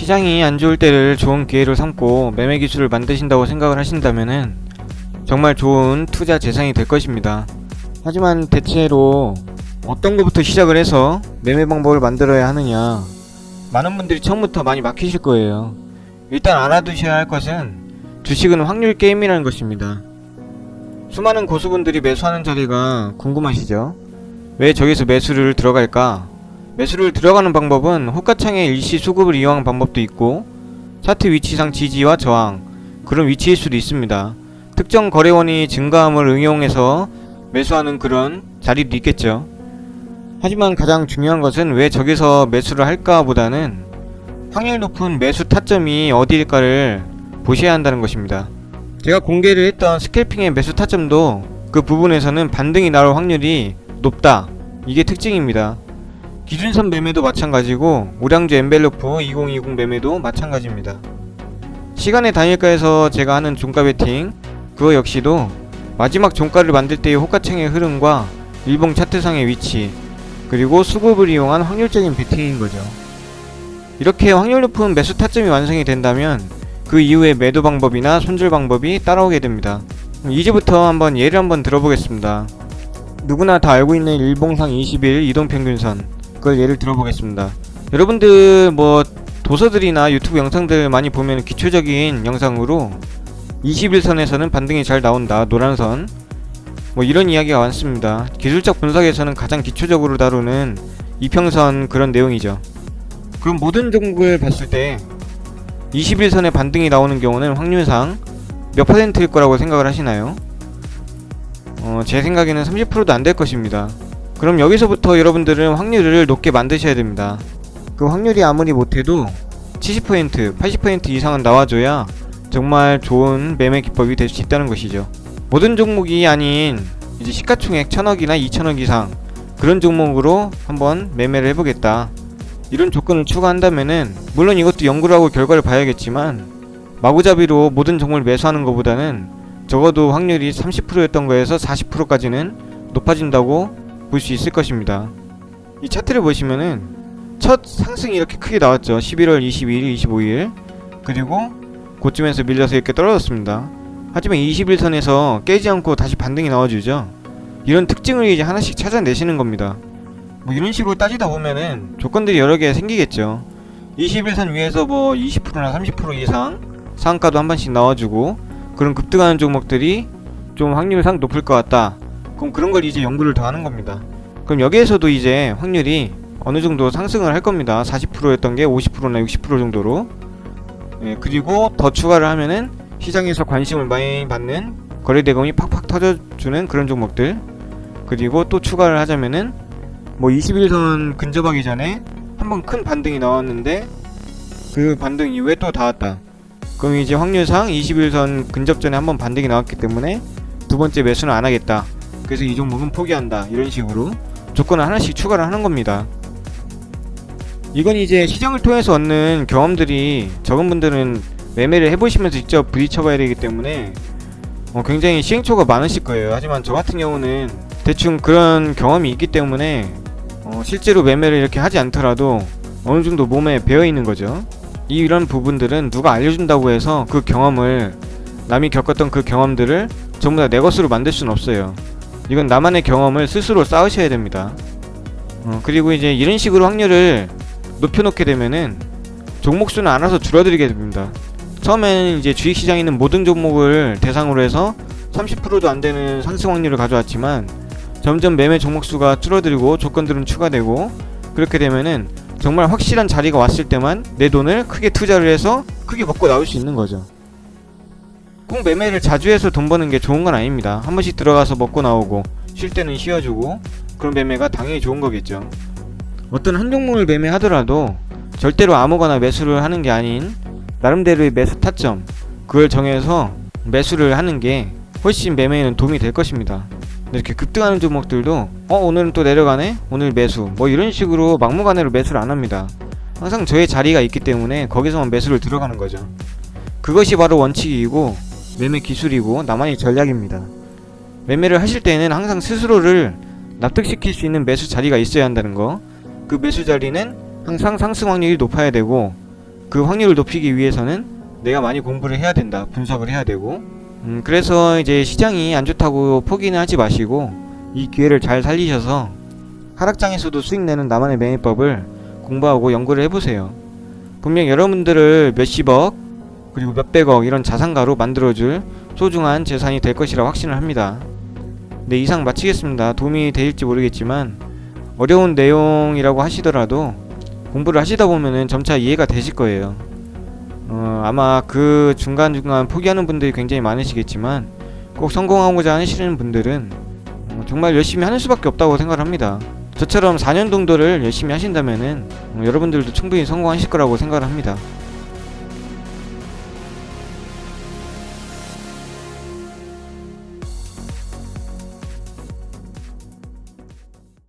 시장이 안 좋을 때를 좋은 기회로 삼고 매매 기술을 만드신다고 생각을 하신다면은 정말 좋은 투자 재산이 될 것입니다. 하지만 대체로 어떤 것부터 시작을 해서 매매 방법을 만들어야 하느냐 많은 분들이 처음부터 많이 막히실 거예요. 일단 알아두셔야 할 것은 주식은 확률 게임이라는 것입니다. 수많은 고수분들이 매수하는 자리가 궁금하시죠? 왜 저기서 매수를 들어갈까? 매수를 들어가는 방법은 호가창의 일시 수급을 이용한 방법도 있고 차트 위치상 지지와 저항 그런 위치일 수도 있습니다. 특정 거래원이 증가함을 응용해서 매수하는 그런 자리도 있겠죠. 하지만 가장 중요한 것은 왜 저기서 매수를 할까 보다는 확률 높은 매수 타점이 어디일까를 보셔야 한다는 것입니다. 제가 공개를 했던 스캘핑의 매수 타점도 그 부분에서는 반등이 나올 확률이 높다. 이게 특징입니다. 기준선 매매도 마찬가지고 우량주 엔벨로프 2020 매매도 마찬가지입니다. 시간의 단일가에서 제가 하는 종가 베팅 그거 역시도 마지막 종가를 만들 때의 호가창의 흐름과 일봉 차트상의 위치 그리고 수급을 이용한 확률적인 베팅인 거죠. 이렇게 확률 높은 매수 타점이 완성이 된다면 그 이후에 매도 방법이나 손절 방법이 따라오게 됩니다. 이제부터 한번 예를 한번 들어보겠습니다. 누구나 다 알고 있는 일봉상 20일 이동평균선 그걸 예를 들어보겠습니다. 여러분들 뭐 도서들이나 유튜브 영상들 많이 보면 기초적인 영상으로 21선에서는 반등이 잘 나온다 노란선 뭐 이런 이야기가 많습니다. 기술적 분석에서는 가장 기초적으로 다루는 이평선 그런 내용이죠. 그럼 모든 종목을 봤을 때 21선에 반등이 나오는 경우는 확률상 몇 퍼센트일 거라고 생각을 하시나요? 어, 제 생각에는 30%도 안 될 것입니다. 그럼 여기서부터 여러분들은 확률을 높게 만드셔야 됩니다. 그 확률이 아무리 못해도 70%, 80% 이상은 나와줘야 정말 좋은 매매 기법이 될 수 있다는 것이죠. 모든 종목이 아닌 이제 시가총액 1000억이나 2000억 이상 그런 종목으로 한번 매매를 해보겠다. 이런 조건을 추가한다면은 물론 이것도 연구를 하고 결과를 봐야겠지만 마구잡이로 모든 종목을 매수하는 것보다는 적어도 확률이 30%였던 거에서 40%까지는 높아진다고 볼 수 있을 것입니다. 이 차트를 보시면은 첫 상승이 이렇게 크게 나왔죠. 11월 22일, 25일 그리고 고점에서 밀려서 이렇게 떨어졌습니다. 하지만 21선에서 깨지 않고 다시 반등이 나와주죠. 이런 특징을 이제 하나씩 찾아내시는 겁니다. 뭐 이런 식으로 따지다 보면은 조건들이 여러 개 생기겠죠. 21선 위에서 뭐 20%나 30% 이상 상한가도 한 번씩 나와주고 그런 급등하는 종목들이 좀 확률상 높을 것 같다. 그럼 그런 걸 이제 연구를 더 하는 겁니다. 그럼 여기에서도 이제 확률이 어느 정도 상승을 할 겁니다. 40%였던 게 50%나 60% 정도로. 예, 그리고 더 추가를 하면은 시장에서 관심을 많이 받는 거래 대금이 팍팍 터져주는 그런 종목들. 그리고 또 추가를 하자면은 뭐 21선 근접하기 전에 한번 큰 반등이 나왔는데 그 반등 이후에 또 닿았다. 그럼 이제 확률상 21선 근접 전에 한번 반등이 나왔기 때문에 두 번째 매수는 안 하겠다. 그래서 이 종목은 포기한다. 이런 식으로 조건을 하나씩 추가를 하는 겁니다. 이건 이제 시장을 통해서 얻는 경험들이 적은 분들은 매매를 해보시면서 직접 부딪혀봐야 되기 때문에 어, 굉장히 시행초가 많으실 거예요. 하지만 저 같은 경우는 대충 그런 경험이 있기 때문에 어, 실제로 매매를 이렇게 하지 않더라도 어느 정도 몸에 배어 있는 거죠. 이런 부분들은 누가 알려준다고 해서 그 경험을 남이 겪었던 그 경험들을 전부 다 내 것으로 만들 수는 없어요. 이건 나만의 경험을 스스로 쌓으셔야 됩니다. 어, 그리고 이제 이런 식으로 확률을 높여놓게 되면은 종목 수는 알아서 줄어들게 됩니다. 처음에는 이제 주식시장에 있는 모든 종목을 대상으로 해서 30%도 안 되는 상승 확률을 가져왔지만 점점 매매 종목 수가 줄어들고 조건들은 추가되고 그렇게 되면은 정말 확실한 자리가 왔을 때만 내 돈을 크게 투자를 해서 크게 먹고 나올 수 있는 거죠. 꼭 매매를 자주 해서 돈 버는 게 좋은 건 아닙니다. 한 번씩 들어가서 먹고 나오고 쉴 때는 쉬어주고 그런 매매가 당연히 좋은 거겠죠. 어떤 한 종목을 매매하더라도 절대로 아무거나 매수를 하는 게 아닌 나름대로의 매수 타점 그걸 정해서 매수를 하는 게 훨씬 매매에는 도움이 될 것입니다. 이렇게 급등하는 종목들도 어 오늘은 또 내려가네 오늘 매수 뭐 이런 식으로 막무가내로 매수를 안 합니다. 항상 저의 자리가 있기 때문에 거기서만 매수를 들어가는 거죠. 그것이 바로 원칙이고 매매 기술이고 나만의 전략입니다. 매매를 하실 때는 항상 스스로를 납득시킬 수 있는 매수 자리가 있어야 한다는 거. 그 매수 자리는 항상 상승 확률이 높아야 되고 그 확률을 높이기 위해서는 내가 많이 공부를 해야 된다. 분석을 해야 되고. 음, 그래서 이제 시장이 안 좋다고 포기는 하지 마시고 이 기회를 잘 살리셔서 하락장에서도 수익 내는 나만의 매매법을 공부하고 연구를 해보세요. 분명 여러분들을 몇십억 그리고 몇백억 이런 자산가로 만들어줄 소중한 재산이 될 것이라 확신을 합니다. 네 이상 마치겠습니다. 도움이 되실지 모르겠지만 어려운 내용이라고 하시더라도 공부를 하시다 보면은 점차 이해가 되실 거예요. 어, 아마 그 중간중간 포기하는 분들이 굉장히 많으시겠지만 꼭 성공하고자 하시는 분들은 어, 정말 열심히 하는 수밖에 없다고 생각을 합니다. 저처럼 4년 정도를 열심히 하신다면은 어, 여러분들도 충분히 성공하실 거라고 생각을 합니다.